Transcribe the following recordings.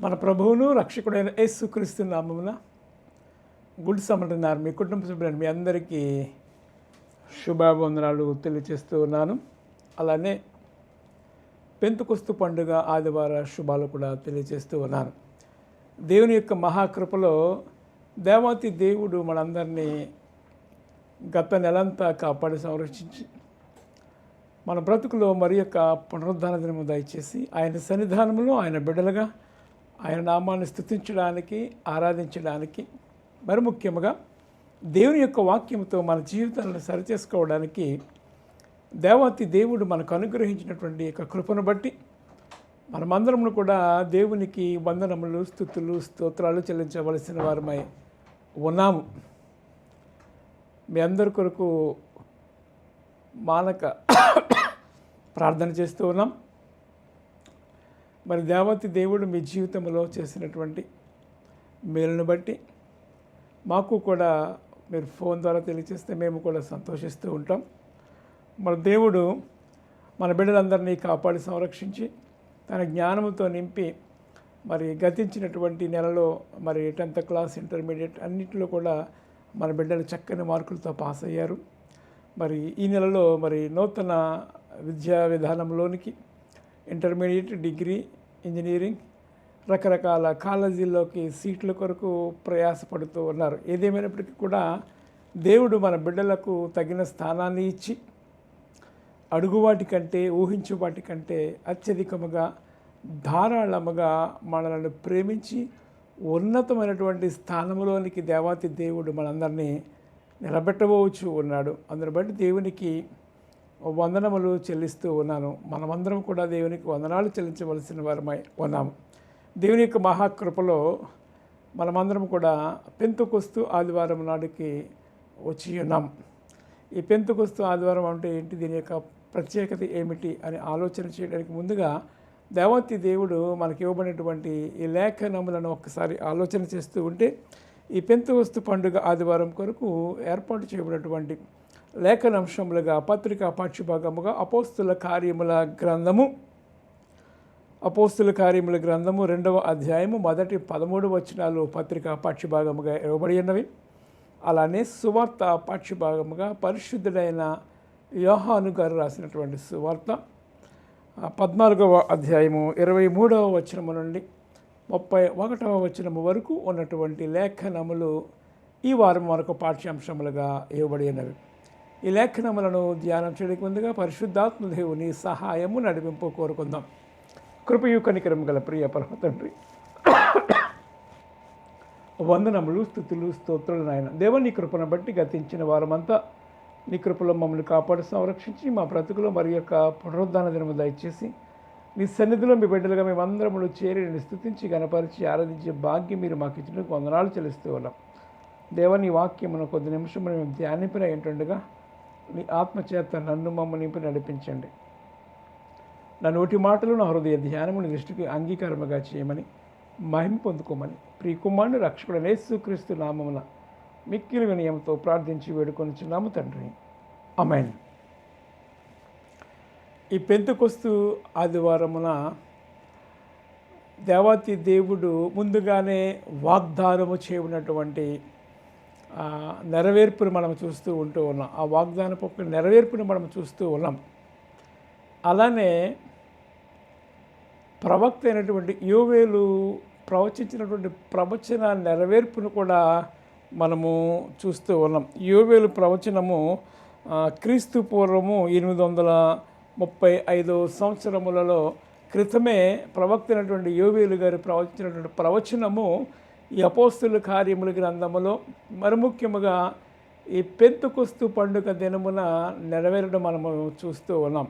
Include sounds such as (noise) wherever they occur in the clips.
మన ప్రభువును రక్షకుడైన యేసుక్రీస్తు నామమున గుడ్ సమంటున్నారు మీ కుటుంబ సభ్యులను మీ అందరికీ శుభావందనాలు తెలియజేస్తూ ఉన్నాను. అలానే పెంతుకొస్తు పండుగ ఆదివార శుభాలు కూడా తెలియజేస్తూ ఉన్నాను. దేవుని యొక్క మహాకృపలో దేవాతి దేవుడు మనందరినీ గత నెలంతా కాపాడి సంరక్షించి మన బ్రతుకులో మరి యొక్క పునరుద్ధాన దినము దయచేసి ఆయన సన్నిధానంలో ఆయన బిడ్డలుగా ఆయన నామాన్ని స్థుతించడానికి ఆరాధించడానికి మరి ముఖ్యంగా దేవుని యొక్క వాక్యంతో మన జీవితాలను సరిచేసుకోవడానికి దేవాతి దేవుడు మనకు అనుగ్రహించినటువంటి యొక్క కృపను బట్టి మనమందరము కూడా దేవునికి వందనములు స్థుతులు స్తోత్రాలు చెల్లించవలసిన వారమై ఉన్నాము. మీ అందరి కొరకు మానక ప్రార్థన చేస్తూ ఉన్నాం. మరి దేవతి దేవుడు మీ జీవితంలో చేసినటువంటి మేలును బట్టి మాకు కూడా మీరు ఫోన్ ద్వారా తెలియజేస్తే మేము కూడా సంతోషిస్తూ ఉంటాం. మన దేవుడు మన బిడ్డలందరినీ కాపాడి సంరక్షించి తన జ్ఞానంతో నింపి మరి గతించినటువంటి నెలలో మరి టెన్త్ క్లాస్ ఇంటర్మీడియట్ అన్నింటిలో కూడా మన బిడ్డలు చక్కని మార్కులతో పాస్ అయ్యారు మరి ఈ నెలలో మరి నూతన విద్యా విధానంలోనికి ఇంటర్మీడియట్ డిగ్రీ ఇంజనీరింగ్ రకరకాల కాలేజీల్లోకి సీట్ల కొరకు ప్రయాసపడుతూ ఉన్నారు. ఏదేమైనప్పటికీ కూడా దేవుడు మన బిడ్డలకు తగిన స్థానాన్ని ఇచ్చి అడుగువాటి కంటే ఊహించు వాటి కంటే అత్యధికముగా ధారాళముగా మనలను ప్రేమించి ఉన్నతమైనటువంటి స్థానంలోనికి దేవాతి దేవుడు మనందరినీ నిలబెట్టవచ్చు ఉన్నాడు. అందుని బట్టి దేవునికి వందనములు చెల్లిస్తూ ఉన్నాను. మనమందరం కూడా దేవునికి వందనాలు చెల్లించవలసిన వారమై ఉన్నాము. దేవుని యొక్క మహాకృపలో మనమందరం కూడా పెంతుకొస్తూ ఆదివారం నాడుకి వచ్చి ఉన్నాం. ఈ పెంతుకొస్తూ ఆదివారం అంటే ఏంటి? దీని యొక్క ప్రత్యేకత ఏమిటి? అని ఆలోచన చేయడానికి ముందుగా దేవతి దేవుడు మనకి ఇవ్వబడినటువంటి ఈ లేఖనములను ఒక్కసారి ఆలోచన చేస్తూ ఉంటే ఈ పెంతువస్తు పండుగ ఆదివారం కొరకు ఏర్పాటు చేయబడినటువంటి లేఖనాంశములుగా పత్రికా పాఠ్యభాగముగా అపోస్తుల కార్యముల గ్రంథము. అపోస్తుల కార్యముల గ్రంథము రెండవ అధ్యాయము మొదటి పదమూడు వచనాలు పత్రికా పాఠ్యభాగముగా ఇవ్వబడి ఉన్నవి. అలానే సువార్త పాఠ్యభాగముగా పరిశుద్ధుడైన యోహాను గారు రాసినటువంటి సువార్త. పద్నాలుగవ అధ్యాయము ఇరవై మూడవ వచనము నుండి ముప్పై ఒకటవ వచనము వరకు ఉన్నటువంటి లేఖనములు ఈ వారం మనకు పాఠ్యాంశములుగా ఇవ్వబడినవి ఉన్నవి. ఈ లేఖనములను ధ్యానం చేయడానికి ముందుగా పరిశుద్ధాత్మ దేవుని సహాయము నడిపింపు కోరుకుందాం. కృపయు కనికరం గల ప్రియ పరమ తండ్రి. వందనములు స్థుతులు స్తోత్రులు నాయన. దేవుని కృపను బట్టి గతించిన వారమంతా నీ కృపలో మమ్మల్ని కాపాడు సంరక్షించి మా బ్రతుకులో మరి యొక్క పునరుద్ధాన దినము దయచేసి నీ సన్నిధిలో మీ బిడ్డలుగా మేమందరములు చేరి నేను స్థుతించి గణపరిచి ఆరాధించే భాగ్యం మీరు మాకు ఇచ్చినందుకు వందనాలు చెల్లిస్తూ ఉన్నాం. దేవని వాక్యమును కొద్ది నిమిషం మేము ధ్యానింపిన ఏంటుండగా నీ ఆత్మచేత నన్ను మమ్మల్ని నింపి నడిపించండి. నా నోటి మాటలు నా హృదయ ధ్యానము నీ దృష్టికి అంగీకారముగా చేయమని మహిమ పొందుకోమని ప్రియకుమారుని రక్షకుడు యేసుక్రీస్తు నామమున మిక్కిలి వినయంతో ప్రార్థించి వేడుకొనిచున్నాము తండ్రి. అమైన్ ఈ పెంతుకొస్తు ఆదివారమున దేవాతి దేవుడు ముందుగానే వాగ్దానము చేయబడినటువంటి నెరవేర్పును మనం చూస్తూ ఉంటూ ఉన్నాం. ఆ వాగ్దానపు నెరవేర్పును మనం చూస్తూ ఉన్నాం. అలానే ప్రవక్త అయినటువంటి యోవేలు ప్రవచించినటువంటి ప్రవచన నెరవేర్పును కూడా మనము చూస్తూ ఉన్నాం. యోవేలు ప్రవచనము క్రీస్తు పూర్వము ఎనిమిది వందల ముప్పై ఐదు సంవత్సరములలో క్రితమే ప్రవక్త అయినటువంటి యోవేలు గారు ప్రవచించినటువంటి ప్రవచనము ఈ అపోస్తుల కార్యముల గ్రంథములో మరి ముఖ్యముగా ఈ పెంతుకొస్తు పండుగ దినమున నెరవేరడం మనము చూస్తూ ఉన్నాం.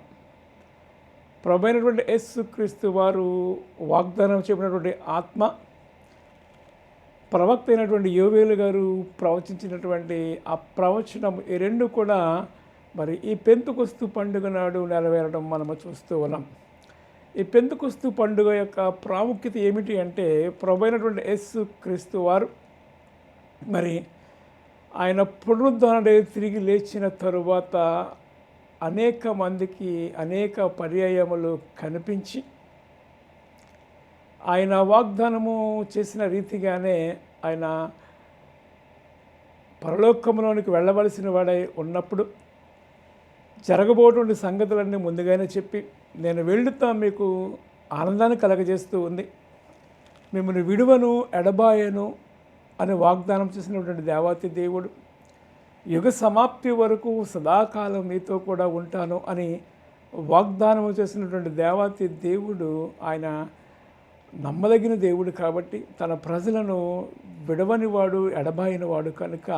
ప్రభైనటువంటి యేసుక్రీస్తు వారు వాగ్దానం చెప్పినటువంటి ఆత్మ ప్రవక్త అయినటువంటి యోవేలు గారు ప్రవచించినటువంటి ఆ ప్రవచనం ఈ రెండు కూడా మరి ఈ పెంతుకొస్తు పండుగ నాడు నెరవేరడం మనము చూస్తూ ఉన్నాం. ఈ పెంతుకొస్తు పండుగ యొక్క ప్రాముఖ్యత ఏమిటి అంటే ప్రభైనటువంటి యేసు క్రీస్తు వారు మరి ఆయన పునరుద్ధరణ తిరిగి లేచిన తరువాత అనేక మందికి అనేక పర్యాయములు కనిపించి ఆయన వాగ్దానము చేసిన రీతిగానే ఆయన పరలోకములోనికి వెళ్ళవలసిన వాడై ఉన్నప్పుడు జరగబోటువంటి సంగతులన్నీ ముందుగానే చెప్పి నేను వెళ్తుతా మీకు ఆనందాన్ని కలగజేస్తూ ఉంది. మిమ్మల్ని విడువను ఎడబాయను అని వాగ్దానం చేసినటువంటి దేవాతి దేవుడు యుగ సమాప్తి వరకు సదాకాలం మీతో కూడా ఉంటాను అని వాగ్దానం చేసినటువంటి దేవాతి దేవుడు ఆయన నమ్మదగిన దేవుడు కాబట్టి తన ప్రజలను విడవనివాడు ఎడబాయినవాడు కనుక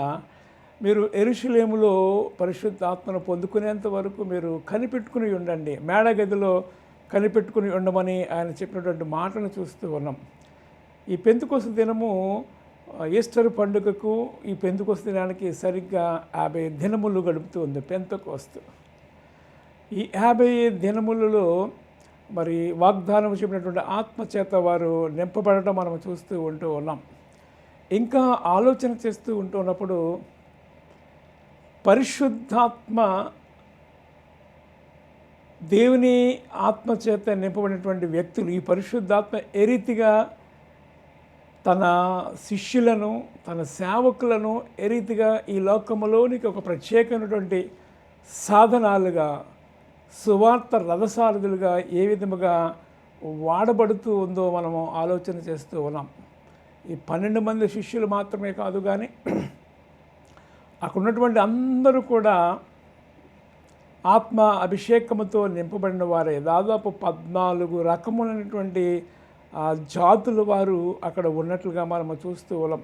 మీరు ఎరుషులేములో పరిశుద్ధాత్మను పొందుకునేంత వరకు మీరు కనిపెట్టుకుని ఉండండి. మేడగదిలో కనిపెట్టుకుని ఉండమని ఆయన చెప్పినటువంటి మాటను చూస్తూ ఉన్నాం. ఈ పెంతుకోస దినము ఈస్టర్ పండుగకు ఈ పెంతుకొస్త దినానికి సరిగ్గా యాభై దినములు గడుపుతూ ఉంది పెంతకోస్తు. ఈ యాభై దినములలో మరి వాగ్దానం చెప్పినటువంటి ఆత్మచేత వారు నింపబడటం మనం చూస్తూ ఉంటూ ఉన్నాం. ఇంకా ఆలోచన చేస్తూ ఉంటున్నప్పుడు పరిశుద్ధాత్మ దేవుని ఆత్మచేత నింపబడినటువంటి వ్యక్తులు ఈ పరిశుద్ధాత్మ ఏ రీతిగా తన శిష్యులను తన సేవకులను ఏ రీతిగా ఈ లోకములోనికి ఒక ప్రత్యేకమైనటువంటి సాధనాలుగా సువార్త రథసారథులుగా ఏ విధముగా వాడబడుతూ ఉందో మనము ఆలోచన చేస్తూ ఉన్నాం. ఈ పన్నెండు మంది శిష్యులు మాత్రమే కాదు కానీ అక్కడ ఉన్నటువంటి అందరూ కూడా ఆత్మ అభిషేకముతో నింపబడిన వారే. దాదాపు పద్నాలుగు రకములైనటువంటి జాతుల వారు అక్కడ ఉన్నట్లుగా మనము చూస్తూ ఉన్నాం.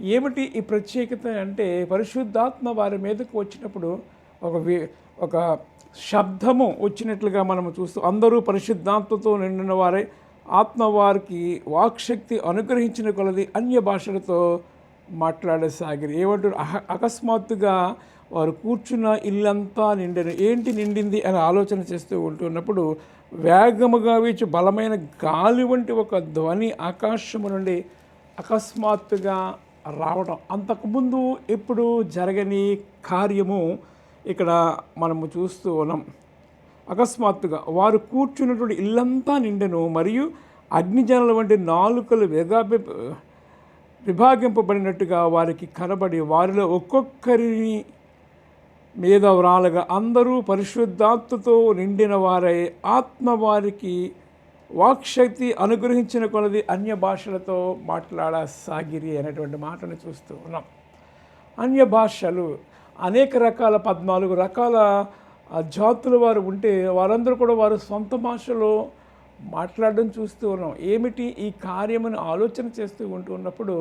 ఏమిటి ఈ ప్రత్యేకత అంటే పరిశుద్ధాత్మ వారి మీదకు వచ్చినప్పుడు ఒక వి- ఒక శబ్దము వచ్చినట్లుగా మనము చూస్తూ అందరూ పరిశుద్ధాత్మతో నిండిన వారే. ఆత్మ వారికి వాక్శక్తి అనుగ్రహించిన కొలది అన్య భాషలతో మాట్లాడసాగిరి ఏమంటారు? అకస్మాత్తుగా వారు కూర్చున్న ఇల్లంతా నిండిన. ఏంటి నిండింది అని ఆలోచన చేస్తూ ఉంటున్నప్పుడు వేగముగా వీచి బలమైన గాలి వంటి ఒక ధ్వని ఆకాశము నుండి అకస్మాత్తుగా రావడం అంతకుముందు ఎప్పుడు జరగని కార్యము ఇక్కడ మనము చూస్తూ ఉన్నాం. అకస్మాత్తుగా వారు కూర్చున్నటువంటి ఇల్లంతా నిండెను మరియు అగ్నిజనుల వంటి నాలుకలు వేగాభి విభాగింపబడినట్టుగా వారికి కనబడి వారిలో ఒక్కొక్కరిని మీద అందరూ పరిశుద్ధాత్మతో నిండిన వారై. ఆత్మ వారికి వాక్శక్తి అనుగ్రహించిన కొలది అన్య భాషలతో మాట్లాడసాగిరి అనేటువంటి మాటను చూస్తూ ఉన్నాం. అన్య భాషలు అనేక రకాల పద్నాలుగు రకాల జాతుల వారు ఉంటే వారందరూ కూడా వారు సొంత భాషలో మాట్లాడడం చూస్తూ ఉన్నాం. ఏమిటి ఈ కార్యమును ఆలోచన చేస్తూ ఉంటూ ఉన్నప్పుడు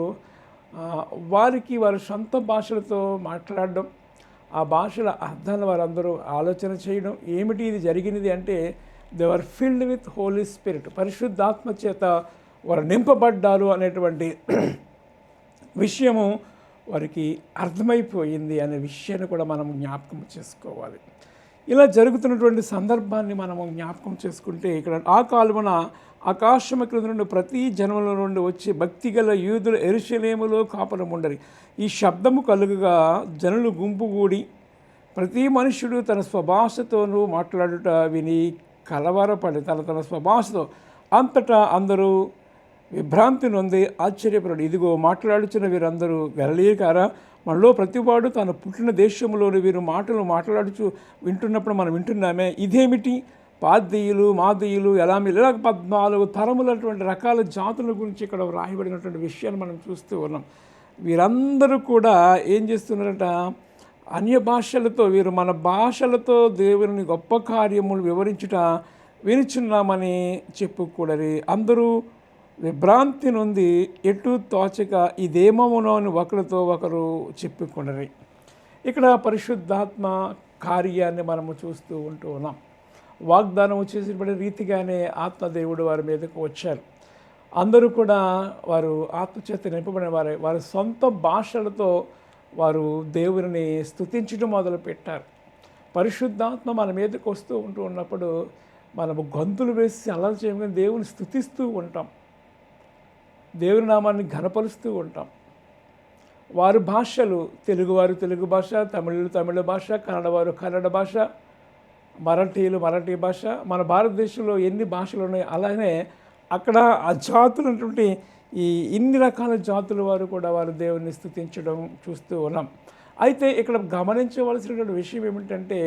వారికి వారి సొంత భాషలతో మాట్లాడడం ఆ భాషల అర్థాన్ని వారందరూ ఆలోచన చేయడం ఏమిటి ఇది జరిగినది అంటే they are filled with holy spirit పరిశుద్ధాత్మ చేత వారు నింపబడ్డారు అనేటువంటి (clears throat) విషయము వారికి అర్థమైపోయింది అనే విషయాన్ని కూడా మనం జ్ఞాపకం చేసుకోవాలి. ఇలా జరుగుతున్నటువంటి సందర్భాన్ని మనము జ్ఞాపకం చేసుకుంటే ఇక్కడ ఆ కాలువన ఆకాశము క్రింద నుండి ప్రతి జన్మల నుండి వచ్చి భక్తి గల యూదులు ఎరుశలేములో కాపురం ఉండరి. ఈ శబ్దము కలుగుగా జనులు గుంపుగూడి ప్రతి మనుష్యుడు తన స్వభాషతోనూ మాట్లాడుట విని కలవరపడి తన తన స్వభాషతో అంతటా అందరూ విభ్రాంతి నొంది ఆశ్చర్యపడు ఇదిగో మాట్లాడుచున్న వీరందరూ గలలీయకారా మనలో ప్రతివాడు తన పుట్టిన దేశంలోని వీరు మాటలు మాట్లాడుచు వింటున్నప్పుడు మనం వింటున్నామే. ఇదేమిటి? పాద్యయులు మాదీయులు ఎలా ఇలా పద్నాలుగు తరములటువంటి రకాల జాతుల గురించి ఇక్కడ వ్రాయబడినటువంటి విషయాన్ని మనం చూస్తూ ఉన్నాం. వీరందరూ కూడా ఏం చేస్తున్నారట? అన్య భాషలతో వీరు మన భాషలతో దేవుని గొప్ప కార్యములు వివరించుట వినుచున్నామని చెప్పుకూడరి. అందరూ విభ్రాంతి నుండి ఎటు తోచక ఇదేమమునో అని ఒకరితో ఒకరు చెప్పుకున్నది ఇక్కడ పరిశుద్ధాత్మ కార్యాన్ని మనము చూస్తూ ఉంటూ ఉన్నాం. వాగ్దానం చేసినటువంటి రీతిగానే ఆత్మదేవుడు వారి మీదకు వచ్చారు. అందరూ కూడా వారు ఆత్మచేత నింపబడిన వారే. వారి సొంత భాషలతో వారు దేవుని స్థుతించడం మొదలుపెట్టారు. పరిశుద్ధాత్మ మన మీదకు వస్తూ ఉంటూ ఉన్నప్పుడు మనము గొంతులు వేసి అల్లరి చేయగానే దేవుని స్థుతిస్తూ ఉంటాం. దేవుని నామాన్ని ఘనపరుస్తూ ఉంటాం. వారి భాషలు తెలుగువారు తెలుగు భాష తమిళులు తమిళ భాష కన్నడవారు కన్నడ భాష మరాఠీలు మరాఠీ భాష. మన భారతదేశంలో ఎన్ని భాషలు ఉన్నాయో అలానే అక్కడ ఆ జాతులటువంటి ఈ ఇన్ని రకాల జాతుల వారు కూడా వారు దేవుని స్థుతించడం చూస్తూ ఉన్నాం. అయితే ఇక్కడ గమనించవలసినటువంటి విషయం ఏమిటంటే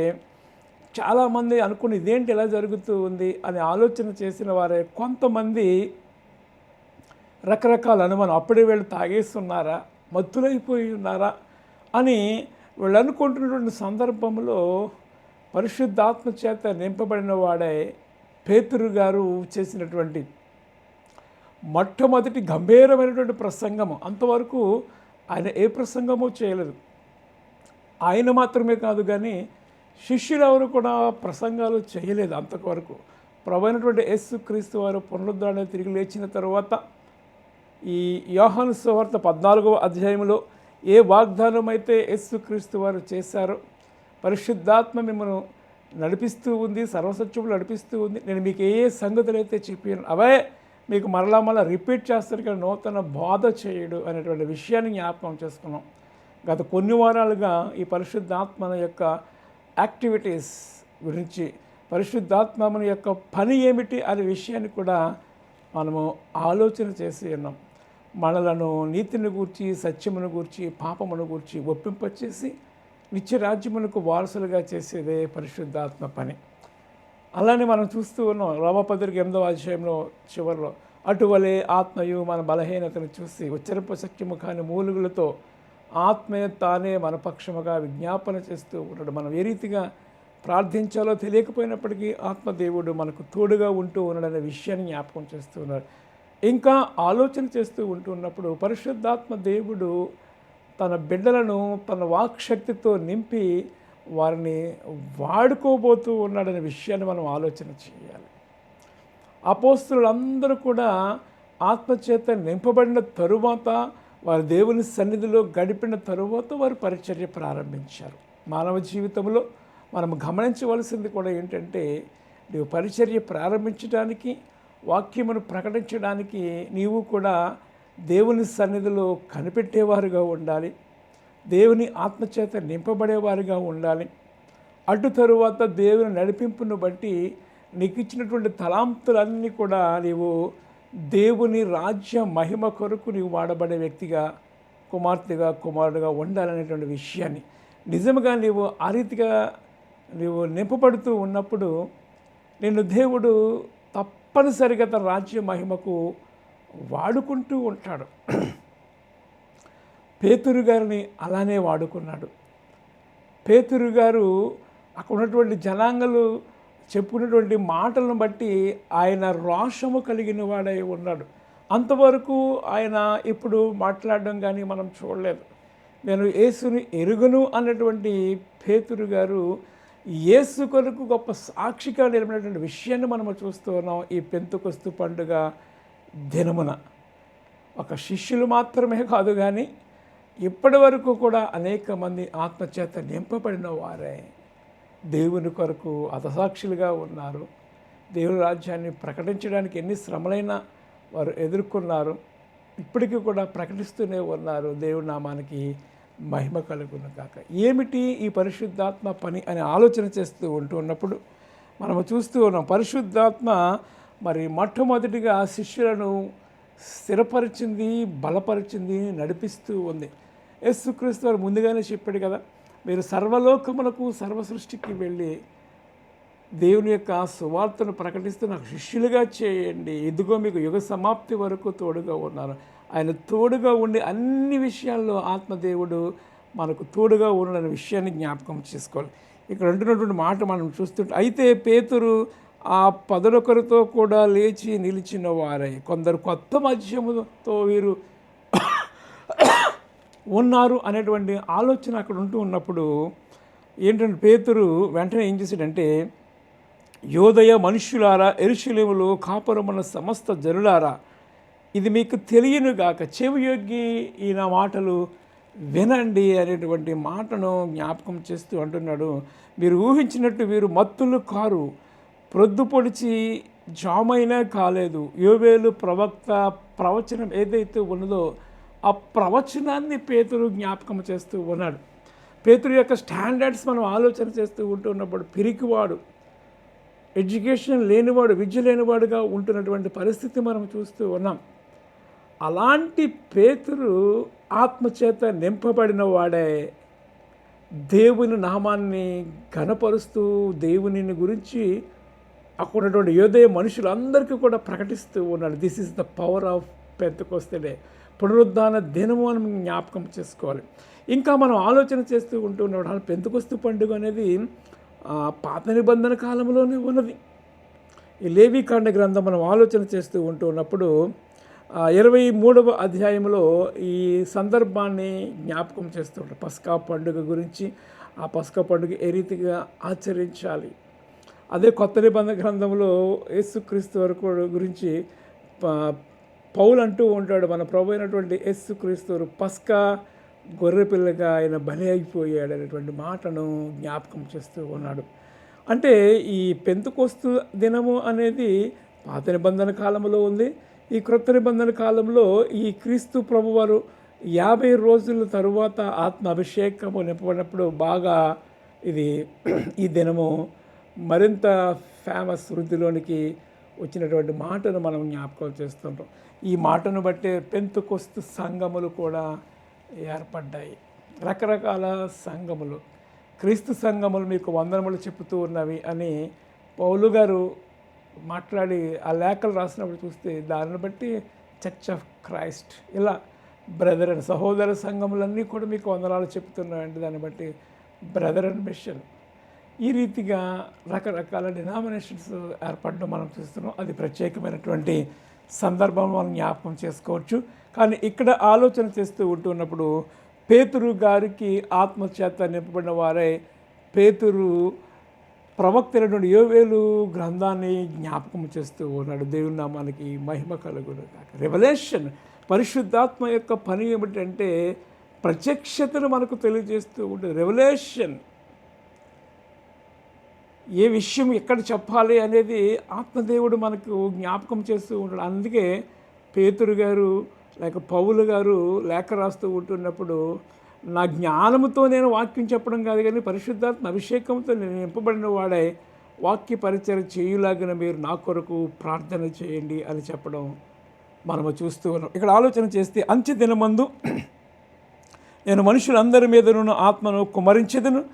చాలామంది అనుకుని ఇదేంటి ఎలా జరుగుతూ ఉంది అని ఆలోచన చేసిన వారే కొంతమంది రకరకాల అనుమానం అప్పుడే వీళ్ళు తాగేస్తున్నారా మత్తులైపోయి ఉన్నారా అని వీళ్ళు అనుకుంటున్నటువంటి సందర్భంలో పరిశుద్ధాత్మ చేత నింపబడిన వాడే పేతురు గారు చేసినటువంటి మొట్టమొదటి గంభీరమైనటువంటి ప్రసంగము. అంతవరకు ఆయన ఏ ప్రసంగము చేయలేదు. ఆయన మాత్రమే కాదు కానీ శిష్యులు ఎవరు కూడా ప్రసంగాలు చేయలేదు అంతవరకు. ప్రభైనటువంటి యేసు క్రీస్తు వారు పునరుద్ధరణ తిరిగి లేచిన తర్వాత ఈ యోహాను సువార్త పద్నాలుగవ అధ్యాయంలో ఏ వాగ్దానం అయితే యేసుక్రీస్తు వారు చేశారో పరిశుద్ధాత్మ మిమ్మల్ని నడిపిస్తూ ఉంది సర్వసత్యములు నడిపిస్తూ ఉంది. నేను మీకు ఏ ఏ సంగతులు అయితే చెప్పాను అవే మీకు మరలా మరలా రిపీట్ చేస్తారు కానీ నూతన బాధ చేయడు అనేటువంటి విషయాన్ని జ్ఞాపకం చేసుకున్నాం. గత కొన్ని వారాలుగా ఈ పరిశుద్ధాత్మన యొక్క యాక్టివిటీస్ గురించి పరిశుద్ధాత్మన యొక్క పని ఏమిటి అనే విషయాన్ని కూడా మనము ఆలోచన చేసి ఉన్నాం. మనలను నీతిని గూర్చి సత్యమును గూర్చి పాపమును గూర్చి ఒప్పింపచేసి నిత్య రాజ్యమునకు వారసులుగా చేసేదే పరిశుద్ధాత్మ పని. అలానే మనం చూస్తూ ఉన్నాం రోమపత్రిక ఎనిమిదవ అధ్యాయంలో చివరిలో అటువలే ఆత్మయు మన బలహీనతను చూసి ఉచ్చరింప శక్యము కాని మూలుగులతో ఆత్మయ తానే మన పక్షముగా విజ్ఞాపన చేస్తూ ఉన్నాడు. మనం ఏ రీతిగా ప్రార్థించాలో తెలియకపోయినప్పటికీ ఆత్మదేవుడు మనకు తోడుగా ఉంటూ ఉన్నాడనే విషయాన్ని జ్ఞాపకం చేస్తూ ఉన్నాడు. ఇంకా ఆలోచన చేస్తూ ఉంటున్నప్పుడు పరిశుద్ధాత్మ దేవుడు తన బిడ్డలను తన వాక్శక్తితో నింపి వారిని వాడుకోబోతూ ఉన్నాడనే విషయాన్ని మనం ఆలోచన చేయాలి. అపోస్తులందరూ కూడా ఆత్మచేత నింపబడిన తరువాత వారి దేవుని సన్నిధిలో గడిపిన తరువాత వారు పరిచర్య ప్రారంభించారు. మానవ జీవితంలో మనం గమనించవలసింది కూడా ఏంటంటే నీవు పరిచర్య ప్రారంభించడానికి వాక్యమును ప్రకటించడానికి నీవు కూడా దేవుని సన్నిధిలో కనిపెట్టేవారుగా ఉండాలి. దేవుని ఆత్మచేత నింపబడేవారుగా ఉండాలి. అటు తరువాత దేవుని నడిపింపును బట్టి నీకు ఇచ్చినటువంటి తలాంతులన్నీ కూడా నీవు దేవుని రాజ్య మహిమ కొరకు నీవు వాడబడే వ్యక్తిగా కుమార్తెగా కుమారుడుగా ఉండాలనేటువంటి విషయాన్ని. నిజంగా నీవు ఆ రీతిగా నీవు నింపబడుతూ ఉన్నప్పుడు నిన్ను దేవుడు తప్పనిసరిగా తన రాజ్య మహిమకు వాడుకుంటూ ఉంటాడు. పేతురు గారిని అలానే వాడుకున్నాడు. పేతురు గారు అక్కడ ఉన్నటువంటి జనాంగలు చెప్పుకున్నటువంటి మాటలను బట్టి ఆయన రోషము కలిగిన వాడై ఉన్నాడు. అంతవరకు ఆయన ఇప్పుడు మాట్లాడడం కానీ మనం చూడలేదు. నేను యేసుని ఎరుగును అన్నటువంటి పేతురు గారు యేసు కొరకు గొప్ప సాక్షిగా నిలబడినటువంటి విషయాన్ని మనము చూస్తూ ఉన్నాం ఈ పెంతుకొస్తు పండుగ దినమున. ఒక శిష్యులు మాత్రమే కాదు కానీ ఇప్పటి వరకు కూడా అనేక మంది ఆత్మచేత నింపబడిన వారే. దేవుని కొరకు అతసాక్షులుగా ఉన్నారు. దేవుని రాజ్యాన్ని ప్రకటించడానికి ఎన్ని శ్రమలైనా వారు ఎదుర్కొన్నారు. ఇప్పటికీ కూడా ప్రకటిస్తూనే ఉన్నారు. దేవుడి నామానికి మహిమ కలుగును కాక ఏమిటి ఈ పరిశుద్ధాత్మ పని అని ఆలోచన చేస్తూ ఉంటూ ఉన్నప్పుడు మనము చూస్తూ ఉన్నాం పరిశుద్ధాత్మ మరి మొట్టమొదటిగా శిష్యులను స్థిరపరిచింది బలపరిచింది నడిపిస్తూ ఉంది. యేసుక్రీస్తు వారు ముందుగానే చెప్పాడు కదా మీరు సర్వలోకములకు సర్వ సృష్టికి వెళ్ళి దేవుని యొక్క సువార్తను ప్రకటిస్తూ నాకు శిష్యులుగా చేయండి. ఇదిగో మీకు యుగ సమాప్తి వరకు తోడుగా ఉన్నారు. ఆయన తోడుగా ఉండి అన్ని విషయాల్లో ఆత్మదేవుడు మనకు తోడుగా ఉండడం విషయాన్ని జ్ఞాపకం చేసుకోవాలి. ఇక్కడ అంటున్నటువంటి మాట మనం చూస్తుంటే అయితే పేతురు ఆ పదొకరితో కూడా లేచి నిలిచిన వారై కొందరు కొత్త మధ్యముతో వీరు ఉన్నారు అనేటువంటి ఆలోచన అక్కడ ఉంటూ ఉన్నప్పుడు ఏంటంటే పేతురు వెంటనే ఏం చేశాడంటే యోదయ మనుష్యులారా ఎరుశలేములో కాపురమున్న సమస్త జనులారా ఇది మీకు తెలియనుగాక చెవియొగ్గి ఈ నా మాటలు వినండి అనేటువంటి మాటను జ్ఞాపకం చేస్తూ అంటున్నాడు. మీరు ఊహించినట్టు వీరు మత్తులు కారు. ప్రొద్దు పొడిచి జామైనా కాలేదు. యోవేలు ప్రవక్త ప్రవచనం ఏదైతే ఉన్నదో ఆ ప్రవచనాన్ని పేతురు జ్ఞాపకం చేస్తూ ఉన్నాడు. పేతురు యొక్క స్టాండర్డ్స్ మనం ఆలోచన చేస్తూ ఉంటున్నప్పుడు పిరికివాడు ఎడ్యుకేషన్ లేనివాడు విద్య లేనివాడుగా ఉంటున్నటువంటి పరిస్థితి మనం చూస్తూ ఉన్నాం. అలాంటి పేతురు ఆత్మచేత నింపబడిన వాడే దేవుని నామాన్ని ఘనపరుస్తూ దేవుని గురించి అక్కడటువంటి ఉన్నటువంటి యోదయ మనుషులందరికీ కూడా ప్రకటిస్తూ ఉన్నాడు. This is the power of పెంతకొస్తేనే పునరుద్ధాన దినము అని జ్ఞాపకం చేసుకోవాలి. ఇంకా మనం ఆలోచన చేస్తూ ఉంటూ ఉన్నప్పుడు పెంతకొస్తు పండుగ అనేది పాత నిబంధన కాలంలోనే ఉన్నది. ఈ లేవీకాండ గ్రంథం మనం ఆలోచన చేస్తూ ఉంటూ ఉన్నప్పుడు ఇరవై మూడవ అధ్యాయంలో ఈ సందర్భాన్ని జ్ఞాపకం చేస్తూ ఉంటారు పస్కా పండుగ గురించి ఆ పస్కా పండుగ ఏ రీతిగా ఆచరించాలి? అదే కొత్త నిబంధన గ్రంథంలో యేసుక్రీస్తు వరకు గురించి ప- పౌలు అంటూ ఉంటాడు. మన ప్రభు అయినటువంటి యేసుక్రీస్తు వారు పస్కా గొర్రెపిల్లగా ఆయన బలి అయిపోయాడు అనేటువంటి మాటను జ్ఞాపకం చేస్తూ ఉన్నాడు. అంటే ఈ పెంతుకొస్తు దినము అనేది పాత నిబంధన కాలంలో ఉంది. ఈ క్రొత్త నిబంధన కాలంలో ఈ క్రీస్తు ప్రభువారు యాభై రోజుల తరువాత ఆత్మ అభిషేకము నింపబడినప్పుడు బాగా ఇది ఈ దినము మరింత ఫేమస్ వృద్ధిలోనికి వచ్చినటువంటి మాటను మనం జ్ఞాపకం చేస్తుంటాం. ఈ మాటను బట్టే పెంతుకొస్తు సంఘములు కూడా ఏర్పడ్డాయి. రకరకాల సంఘములు. క్రీస్తు సంఘములు మీకు వందనములు చెబుతూ ఉన్నవి అని పౌలు గారు మాట్లాడి ఆ లేఖలు రాసినప్పుడు చూస్తే దానిని బట్టి చర్చ్ ఆఫ్ క్రైస్ట్ ఇలా బ్రదర్ అండ్ సహోదర సంఘములన్నీ కూడా మీకు వందనాలు చెప్తున్నాయండి. దాన్ని బట్టి బ్రదర్ అండ్ మిషన్. ఈ రీతిగా రకరకాల డినామినేషన్స్ ఏర్పడడం మనం చూస్తున్నాం. అది ప్రత్యేకమైనటువంటి సందర్భం మనం జ్ఞాపకం చేసుకోవచ్చు. కానీ ఇక్కడ ఆలోచన చేస్తూ ఉంటున్నప్పుడు పేతురు గారికి ఆత్మచేత నింపబడిన వారే పేతురు ప్రవక్త అయినటువంటి యోవేలు గ్రంథాన్ని జ్ఞాపకం చేస్తూ ఉన్నాడు. దేవుని నామానికి మహిమ కలుగును రెవల్యూషన్ పరిశుద్ధాత్మ యొక్క పని ఏమిటంటే ప్రత్యక్షతను మనకు తెలియజేస్తూ ఉంటుంది. రెవల్యూషన్ ఏ విషయం ఎక్కడ చెప్పాలి అనేది ఆత్మదేవుడు మనకు జ్ఞాపకం చేస్తూ ఉంటాడు. అందుకే పేతురు గారు లేక పౌలు గారు లేఖ రాస్తూ ఉంటున్నప్పుడు నా జ్ఞానముతో నేను వాక్యం చెప్పడం కాదు కానీ పరిశుద్ధాత్మ అభిషేకంతో నేను నింపబడిన వాడే వాక్య పరిచయం చేయులాగిన మీరు నా కొరకు ప్రార్థన చేయండి అని చెప్పడం మనము చూస్తూ ఉన్నాం. ఇక్కడ ఆలోచన చేస్తే అంచె దినమందు నేను మనుషులందరి మీదను ఆత్మను కుమరించెదను.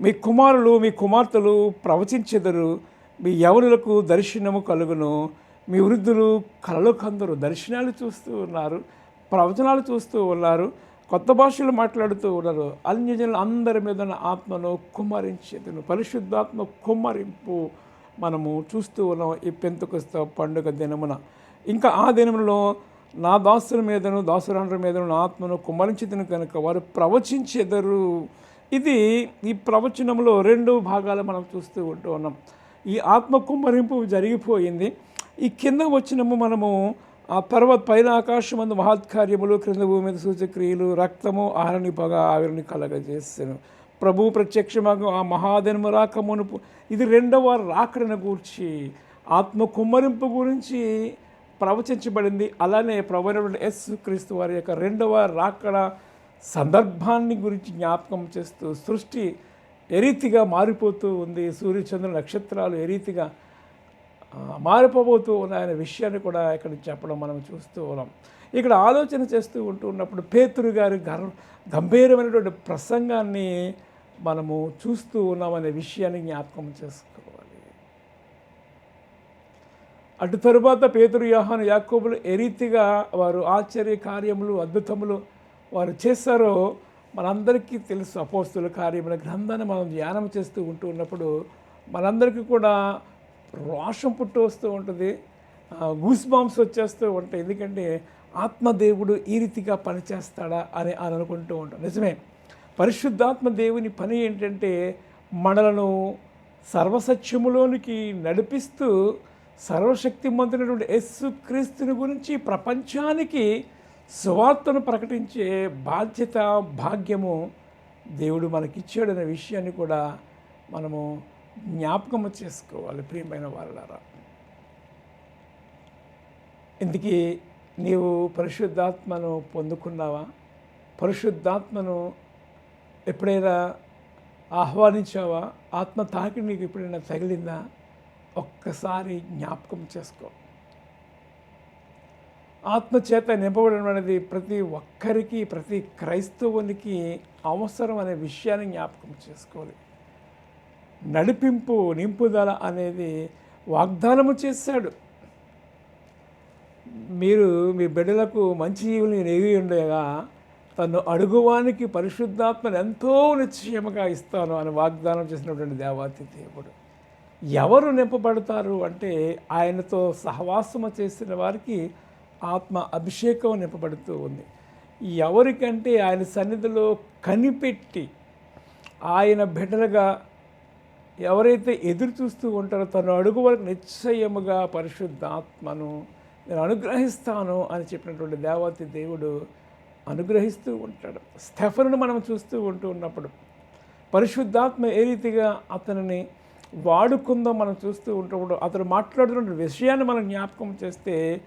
మీ కుమారులు మీ కుమార్తెలు ప్రవచించెదరు. మీ యవనులకు దర్శనము కలుగును. మీ వృద్ధులు కలలు కందరు. దర్శనాలు చూస్తూ ఉన్నారు. ప్రవచనాలు చూస్తూ ఉన్నారు. కొత్త భాషలు మాట్లాడుతూ ఉన్నారు. అన్యజనులు అందరి మీద ఆత్మను కుమ్మరించేదను. పరిశుద్ధాత్మ కుమ్మరింపు మనము చూస్తూ ఉన్నాం ఈ పెంతుకొస్త పండుగ దినమున. ఇంకా ఆ దినములో నా దాసుల మీదను దాసురాండ్ర మీదను నా ఆత్మను కుమ్మరించేదను కనుక వారు ప్రవచించేదరు. ఇది ఈ ప్రవచనంలో రెండు భాగాలు మనం చూస్తూ ఉంటూ ఉన్నాం. ఈ ఆత్మ కుమ్మరింపు జరిగిపోయింది. ఈ కింద వచ్చినము మనము ఆ పర్వత పైన ఆకాశమందు మహత్కార్యములు క్రింద భూమి మీద సూచక్రియలు రక్తము ఆహరణి పగ ఆవిరిని కలగజేసాను ప్రభు ప్రత్యక్షమాగం ఆ మహాదినము రాకమును ఇది రెండవ రాకడను గూర్చి ఆత్మ కుమ్మరింపు గురించి ప్రవచించబడింది. అలానే ప్రభుత్వ ఎస్ క్రీస్తు వారి యొక్క రెండవ రాకడ సందర్భాన్ని గురించి జ్ఞాపకం చేస్తూ సృష్టి ఏ రీతిగా మారిపోతూ ఉంది. సూర్యచంద్ర నక్షత్రాలు ఏ రీతిగా మారిపోబోతూ ఉన్నాయనే విషయాన్ని కూడా ఇక్కడ చెప్పడం మనం చూస్తూ ఉన్నాం. ఇక్కడ ఆలోచన చేస్తూ ఉంటూ ఉన్నప్పుడు పేతురు గారి గర్ గంభీరమైనటువంటి ప్రసంగాన్ని మనము చూస్తూ ఉన్నామనే విషయాన్ని జ్ఞాపకం చేసుకోవాలి. అటు తరువాత పేతురు యోహాను యాకోబులు ఏ రీతిగా వారు ఆశ్చర్య కార్యములు అద్భుతములు వారు చేశారో మనందరికీ తెలుసు అపోస్తుల కార్యముల గ్రంథాన్ని మనం ధ్యానం చేస్తూ ఉంటూ ఉన్నప్పుడు మనందరికీ కూడా రోషం పుట్టొస్తూ ఉంటుంది. గూస్ బాంబ్స్ వచ్చేస్తూ ఉంటాయి. ఎందుకంటే ఆత్మదేవుడు ఈ రీతిగా పనిచేస్తాడా అని అని అనుకుంటూ ఉంటాం. నిజమే. పరిశుద్ధాత్మ దేవుని పని ఏంటంటే మనలను సర్వసత్యములోనికి నడిపిస్తూ సర్వశక్తిమంతుడైనటువంటి యేసు క్రీస్తుని గురించి ప్రపంచానికి సువార్తను ప్రకటించే బాధ్యత భాగ్యము దేవుడు మనకిచ్చాడనే విషయాన్ని కూడా మనము జ్ఞాపకము చేసుకోవాలి ప్రియమైన వాళ్ళారా ఇందుకీ నీవు పరిశుద్ధాత్మను పొందుకున్నావా? పరిశుద్ధాత్మను ఎప్పుడైనా ఆహ్వానించావా? ఆత్మ తాకి నీకు ఎప్పుడైనా తగిలిందా? ఒక్కసారి జ్ఞాపకం చేసుకో. ఆత్మచేత నింపబడడం అనేది ప్రతి ఒక్కరికి ప్రతి క్రైస్తవునికి అవసరం అనే విషయాన్ని జ్ఞాపకం చేసుకోవాలి. నడిపింపు నింపుదల అనేది వాగ్దానము చేశాడు. మీరు మీ బిడ్డలకు మంచి జీవులు ఎగి ఉండగా తను అడుగువానికి పరిశుద్ధాత్మను ఎంతో నిశ్చయముగా ఇస్తాను అని వాగ్దానం చేసినటువంటి దేవాతి దేవుడు. ఎవరు నింపబడతారు అంటే ఆయనతో సహవాసము చేసిన వారికి ఆత్మ అభిషేకం నింపబడుతూ ఉంది. ఎవరికంటే ఆయన సన్నిధిలో కనిపెట్టి ఆయన బిడ్డలుగా ఎవరైతే ఎదురు చూస్తూ ఉంటారో తను అడుగు వరకు నిశ్చయముగా పరిశుద్ధాత్మను నేను అనుగ్రహిస్తాను అని చెప్పినటువంటి దేవతి దేవుడు అనుగ్రహిస్తూ ఉంటాడు. స్టెఫనును మనం చూస్తూ ఉంటూ ఉన్నప్పుడు పరిశుద్ధాత్మ ఏ రీతిగా అతనిని వాడుకుందో మనం చూస్తూ ఉంటున్నప్పుడు అతను మాట్లాడుతున్న విషయాన్ని మనం జ్ఞాపకం చేస్తే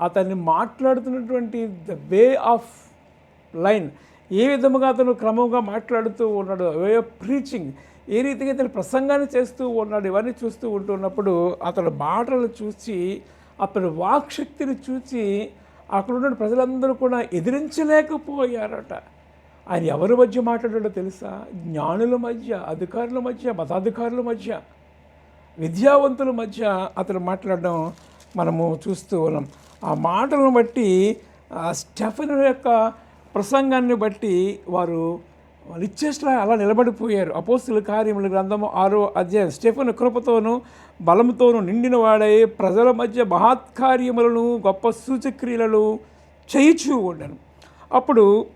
అతన్ని మాట్లాడుతున్నటువంటి ద వే ఆఫ్ లైన్ ఏ విధముగా అతను క్రమంగా మాట్లాడుతూ ఉన్నాడు వే ఆఫ్ ప్రీచింగ్ ఈ రీతిగా అతను ప్రసంగాన్ని చేస్తూ ఉన్నాడు ఇవన్నీ చూస్తూ ఉంటున్నప్పుడు అతడు మాటలు చూసి అతడు వాక్శక్తిని చూసి అక్కడ ఉన్న ప్రజలందరూ కూడా ఎదిరించలేకపోయారట. ఆయన ఎవరి మధ్య మాట్లాడాడో తెలుసా? జ్ఞానుల మధ్య అధికారుల మధ్య మతాధికారుల మధ్య విద్యావంతుల మధ్య అతను మాట్లాడడం మనము చూస్తూ ఉన్నాం. ఆ మాటలను బట్టి స్టెఫెన్ స్టెఫన్ యొక్క ప్రసంగాన్ని బట్టి వారు నిశ్చేష్లా అలా నిలబడిపోయారు. అపోస్తుల కార్యముల గ్రంథము ఆరో అధ్యాయం. స్టెఫన్ కృపతోనూ బలంతోనూ నిండిన వాడై ప్రజల మధ్య మహాత్కార్యములను గొప్ప సూచక్రియలను చేయిచూ ఉండను. అప్పుడు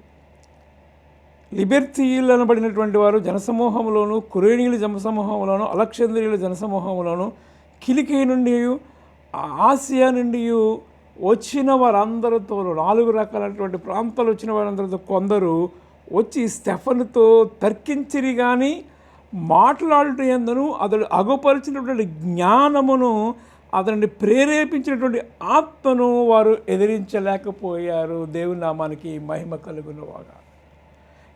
లిబెర్తీయులు అనబడినటువంటి వారు జనసమూహంలోను కురేణీయుల జనసమూహంలోను అలక్షంద్రియుల జనసమూహంలోను కిలికే నుండి ఆసియా నుండి వచ్చిన వారందరితో నాలుగు రకాలైనటువంటి ప్రాంతాలు వచ్చిన వారందరితో కొందరు వచ్చి స్టెఫన్తో తర్కించిరి కానీ మాట్లాడటం ఎందును అతడు అగుపరిచినటువంటి జ్ఞానమును అతన్ని ప్రేరేపించినటువంటి ఆత్మను వారు ఎదిరించలేకపోయారు. దేవుని నామానికి మహిమ కలుగునవాగా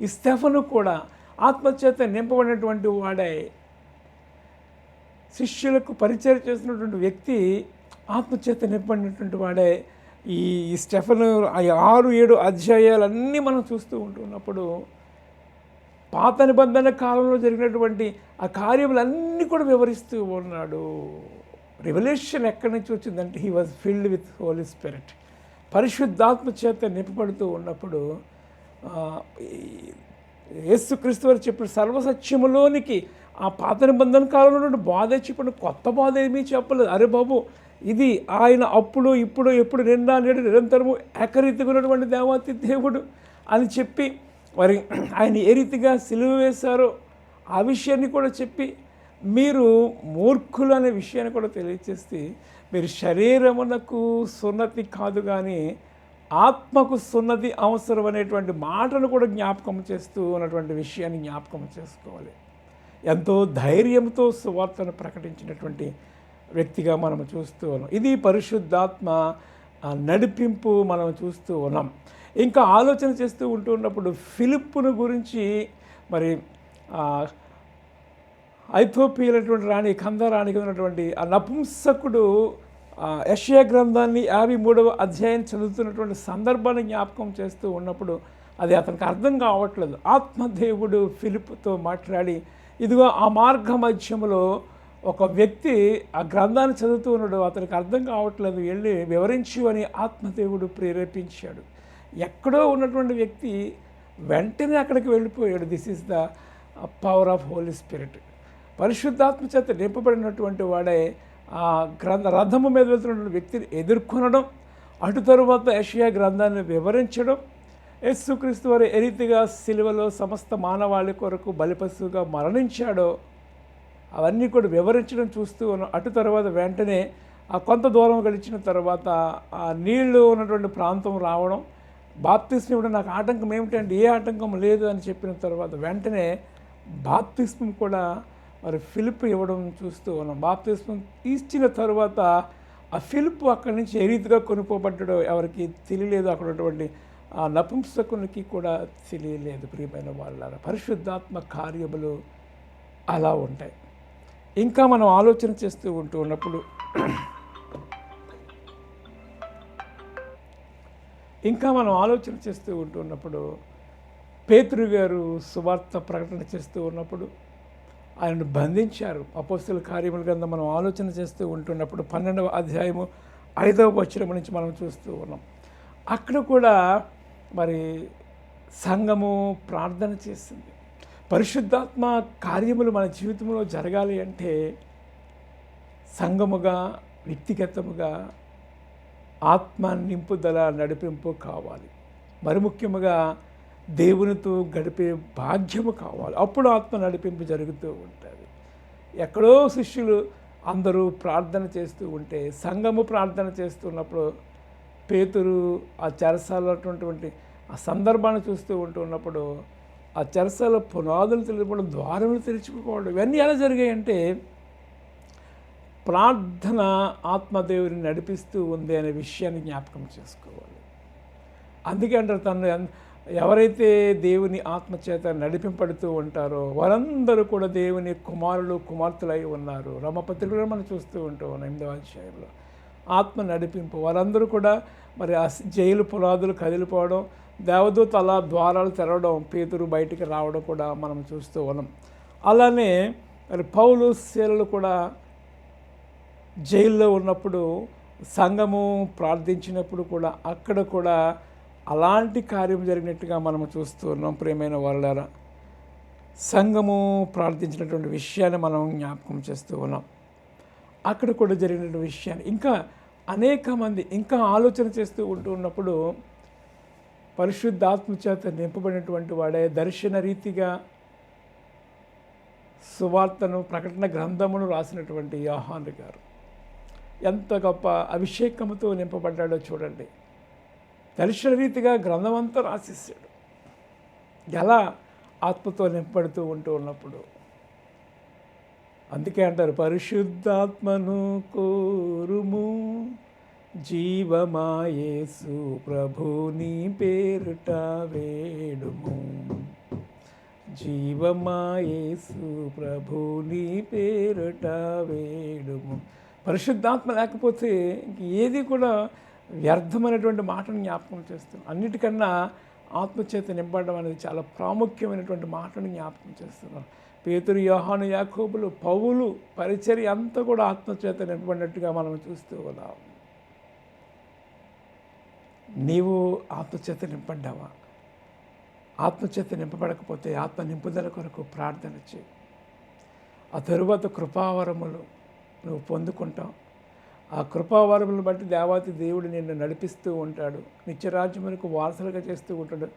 ఈ స్టెఫను కూడా ఆత్మచేత నింపబడినటువంటి వాడే. శిష్యులకు పరిచయం చేసినటువంటి వ్యక్తి ఆత్మచేత నింపబడినటువంటి వాడే. ఈ స్టెఫన్ ఆరు ఏడు అధ్యాయాలన్నీ మనం చూస్తూ ఉంటున్నప్పుడు పాత నిబంధన కాలంలో జరిగినటువంటి ఆ కార్యములన్నీ కూడా వివరిస్తూ ఉన్నాడు. రెవల్యూషన్ ఎక్కడి నుంచి వచ్చిందంటే he was filled with Holy Spirit పరిశుద్ధాత్మ చేత నింపబడుతూ ఉన్నప్పుడు యేసుక్రీస్తు వారు చెప్పిన సర్వసత్యములోనికి ఆ పాత నిబంధన కాలంలో నుండి బాధ చెప్పిన కొత్త బాధ ఏమీ చెప్పలేదు. అరే బాబు ఇది ఆయన అప్పుడు ఇప్పుడు ఎప్పుడు నిండా నేడు నిరంతరము ఏకరీతిగా ఉన్నటువంటి దేవాతి దేవుడు అని చెప్పి మరి ఆయన ఏ రీతిగా సిలువ వేశారో ఆ విషయాన్ని కూడా చెప్పి మీరు మూర్ఖులు అనే విషయాన్ని కూడా తెలియచేస్తే మీరు శరీరమునకు సున్నతి కాదు కానీ ఆత్మకు సున్నతి అవసరం అనేటువంటి మాటను కూడా జ్ఞాపకం చేస్తూ ఉన్నటువంటి విషయాన్ని జ్ఞాపకం చేసుకోవాలి. ఎంతో ధైర్యంతో సువార్తను ప్రకటించినటువంటి వ్యక్తిగా మనం చూస్తూ ఉన్నాం. ఇది పరిశుద్ధాత్మ నడిపింపు మనం చూస్తూ ఉన్నాం. ఇంకా ఆలోచన చేస్తూ ఉంటూ ఉన్నప్పుడు ఫిలిప్పును గురించి మరి ఐథోపియలటువంటి రాణి కందరానికి ఉన్నటువంటి ఆ నపుంసకుడు యషయ గ్రంథాన్ని యాభై మూడవ అధ్యాయం చదువుతున్నటువంటి సందర్భాన్ని జ్ఞాపకం చేస్తూ ఉన్నప్పుడు అది అతనికి అర్థం కావట్లేదు. ఆత్మదేవుడు ఫిలిప్తో మాట్లాడి ఇదిగో ఆ మార్గ మధ్యంలో ఒక వ్యక్తి ఆ గ్రంథాన్ని చదువుతూ ఉన్నాడు అతనికి అర్థం కావట్లేదు వెళ్ళి వివరించు అని ఆత్మదేవుడు ప్రేరేపించాడు. ఎక్కడో ఉన్నటువంటి వ్యక్తి వెంటనే అక్కడికి వెళ్ళిపోయాడు. This is the power of Holy Spirit పరిశుద్ధాత్మ చేత నింపబడినటువంటి వాడే ఆ గ్రంథ రథము మీద వెళ్తున్నటువంటి వ్యక్తిని ఎదుర్కొనడం అటు తరువాత యషియా గ్రంథాన్ని వివరించడం యేసుక్రీస్తు వారు ఏ రీతిగా సిలువలో సమస్త మానవాళి కొరకు బలిపశువుగా మరణించాడో అవన్నీ కూడా వివరించడం చూస్తూ ఉన్నాం అటు తర్వాత వెంటనే ఆ కొంత దూరం గడిచిన తర్వాత ఆ నీళ్ళు ఉన్నటువంటి ప్రాంతం రావడం బాప్తిస్మ ఇవ్వడం నాకు ఆటంకం ఏమిటంటే ఏ ఆటంకం లేదు అని చెప్పిన తర్వాత వెంటనే బాప్తిస్మం కూడా మరి ఫిలిప్ ఇవ్వడం చూస్తూ ఉన్నాం. బాప్తిస్మం ఇచ్చిన తర్వాత ఆ ఫిలిప్ అక్కడి నుంచి ఏ రీతిగా కొనుక్కోబడ్డాడో ఎవరికి తెలియలేదు. అక్కడ ఉన్నటువంటి ఆ నపుంసకునికి కూడా తెలియలేదు. ప్రియమైన వాళ్ళ పరిశుద్ధాత్మ కార్యములు అలా ఉంటాయి. ఇంకా మనం ఆలోచన చేస్తూ ఉంటూ ఉన్నప్పుడు ఇంకా మనం ఆలోచన చేస్తూ ఉంటూ ఉన్నప్పుడు పేతురు గారు సువార్త ప్రకటన చేస్తూ ఉన్నప్పుడు ఆయనను బంధించారు. అపోస్తుల కార్యముల కింద మనం ఆలోచన చేస్తూ ఉంటున్నప్పుడు పన్నెండవ అధ్యాయము ఐదవ వచనం నుంచి మనం చూస్తూ ఉన్నాం. అక్కడ కూడా మరి సంఘము ప్రార్థన చేసింది. పరిశుద్ధాత్మ కార్యములు మన జీవితంలో జరగాలి అంటే సంఘముగా వ్యక్తిగతముగా ఆత్మ నింపుదల నడిపింపు కావాలి. మరి ముఖ్యముగా దేవునితో గడిపే భాగ్యము కావాలి. అప్పుడు ఆత్మ నడిపింపు జరుగుతూ ఉంటుంది. ఎక్కడో శిష్యులు అందరూ ప్రార్థన చేస్తూ ఉంటే సంఘము ప్రార్థన చేస్తున్నప్పుడు పేతురు ఆ చరసాలటువంటి ఆ సందర్భాన్ని చూస్తూ ఉంటున్నప్పుడు ఆ చెరసాల పునాదులు తెలియకపోవడం ద్వారములు తెరుచుకోవడం ఇవన్నీ ఎలా జరిగాయంటే ప్రార్థన ఆత్మదేవుని నడిపిస్తూ ఉంది అనే విషయాన్ని జ్ఞాపకం చేసుకోవాలి. అందుకే అంటారు తను ఎవరైతే దేవుని ఆత్మచేత నడిపింపడుతూ ఉంటారో వారందరూ కూడా దేవుని కుమారులు కుమార్తెలై ఉన్నారు. రమపత్రికలో మనం చూస్తూ ఉంటాం ఎనిమిదవ అధ్యాయంలో. ఆత్మ నడిపింపు వారందరూ కూడా మరి ఆ జైలు పునాదులు కదిలిపోవడం దేవదూత అలా ద్వారాలు తెరవడం పేతురు బయటికి రావడం కూడా మనం చూస్తూ ఉన్నాం. అలానే మరి పౌలు శీలలు కూడా జైల్లో ఉన్నప్పుడు సంఘము ప్రార్థించినప్పుడు కూడా అక్కడ కూడా అలాంటి కార్యం జరిగినట్టుగా మనం చూస్తూ ఉన్నాం ప్రేమైన వాళ్ళారా సంఘము ప్రార్థించినటువంటి విషయాన్ని మనం జ్ఞాపకం చేస్తూ ఉన్నాం. అక్కడ కూడా జరిగినటువంటి విషయాన్ని. ఇంకా అనేక మంది ఇంకా ఆలోచన చేస్తూ ఉంటూ ఉన్నప్పుడు పరిశుద్ధాత్మ చేత నింపబడినటువంటి వాడే దర్శన రీతిగా సువార్తను ప్రకటన గ్రంథమును రాసినటువంటి యోహాను గారు. ఎంత గొప్ప అభిషేకముతో నింపబడ్డాడో చూడండి. దర్శన రీతిగా గ్రంథమంతా రాసేసాడు. ఎలా ఆత్మతో నింపబడుతూ ఉంటూ ఉన్నప్పుడు అందుకే అంటారు పరిశుద్ధాత్మను కోరుము జీవమాయేసు ప్రభుని పేరుట వేడుము. జీవమాయేసు ప్రభుని పేరుట వేడుము. పరిశుద్ధాత్మ లేకపోతే ఇంక ఏది కూడా వ్యర్థమైనటువంటి మాటను జ్ఞాపకం చేస్తాం అన్నిటికన్నా ఆత్మచేత నింపడం అనేది చాలా ప్రాముఖ్యమైనటువంటి మాటను జ్ఞాపకం చేస్తున్నారు పేతురు యోహాను యాకోబులు పౌలు పరిచర్య అంతా కూడా ఆత్మచేత నింపబడినట్టుగా మనం చూస్తూ ఉన్నాం. నీవు ఆత్మచేత నింపడ్డావా ఆత్మచేత నింపబడకపోతే ఆత్మ నింపుదల కొరకు ప్రార్థన చేయి. ఆ తరువాత కృపావరములు నువ్వు పొందుకుంటావు. ఆ కృపావరములను బట్టి దేవాతి దేవుడు నిన్ను నడిపిస్తూ ఉంటాడు. నిత్యరాజ్యములకు వారసులుగా చేస్తూ ఉంటాడు.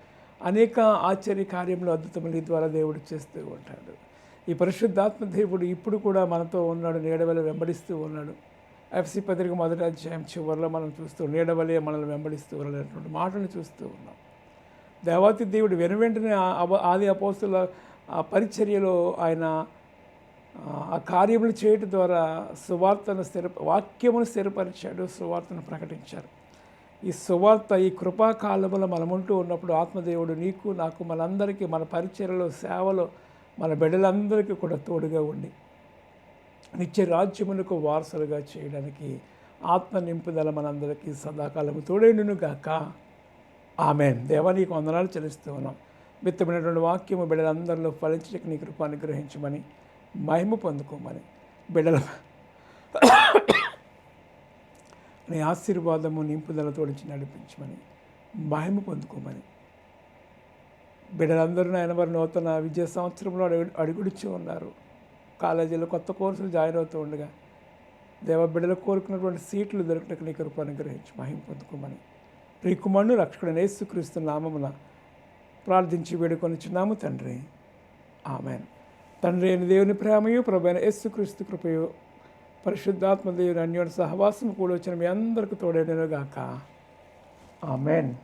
అనేక ఆశ్చర్య కార్యములు అద్భుతములు ద్వారా దేవుడు చేస్తూ ఉంటాడు. ఈ పరిశుద్ధాత్మ దేవుడు ఇప్పుడు కూడా మనతో ఉన్నాడు నీడవలే వెంబడిస్తూ ఉన్నాడు. ఎఫ్సి పత్రిక మొదటి అధ్యాయం చివరిలో మనం చూస్తూ నీడవలే మనల్ని వెంబడిస్తూ ఉన్నటువంటి మాటలు చూస్తూ ఉన్నాం. దేవాతి దేవుడు వెనువెంటనే వెంటనే అవ- ఆది అపోస్తుల ఆ పరిచర్యలో ఆయన ఆ, ఆ కార్యములు చేయటం ద్వారా సువార్తను స్థిర వాక్యమును స్థిరపరిచాడు సువార్తను ప్రకటించారు. ఈ సువార్త ఈ కృపాకాలములో మనముంటూ ఉన్నప్పుడు ఆత్మదేవుడు నీకు నాకు మనందరికీ మన పరిచర్యలో సేవలో మన బిడ్డలందరికీ కూడా తోడుగా ఉండి నిత్య రాజ్యమునకు వారసులుగా చేయడానికి ఆత్మ నింపుదల మనందరికీ సదాకాలము తోడేండును గాక. ఆమెన్. దేవానికి వందనాలు చెల్లిస్తూ ఉన్నాం. మిత్తమైనటువంటి వాక్యము బిడ్డలందరిలో ఫలించక నీ కృప అనుగ్రహించమని మహిమ పొందుకోమని బిడ్డల నీ ఆశీర్వాదము నింపుదల తోడించి నడిపించమని మహిమ పొందుకోమని బిడ్డలందరూ నాయన వారి నూతన విద్యా సంవత్సరంలో అడుగు అడుగుడిచ్చి ఉన్నారు. కాలేజీలో కొత్త కోర్సులు జాయిన్ అవుతూ ఉండగా దేవ బిడ్డలు కోరుకున్నటువంటి సీట్లు దొరకటకు నీ కృప అనుగ్రహించి మహిం పొందుకోమని ప్రియకుమారుడు రక్షకుడు యేసుక్రీస్తు నామమున ప్రార్థించి వేడుకొనిచున్నాము తండ్రి. ఆమెన్. తండ్రి అయిన దేవుని ప్రేమయు ప్రభైన యేసుక్రీస్తు కృపయు పరిశుద్ధాత్మ దేవుని అన్యోన్య సహవాసం కూడా వచ్చిన మీ అందరికీ తోడైనగాక ఆమెన్.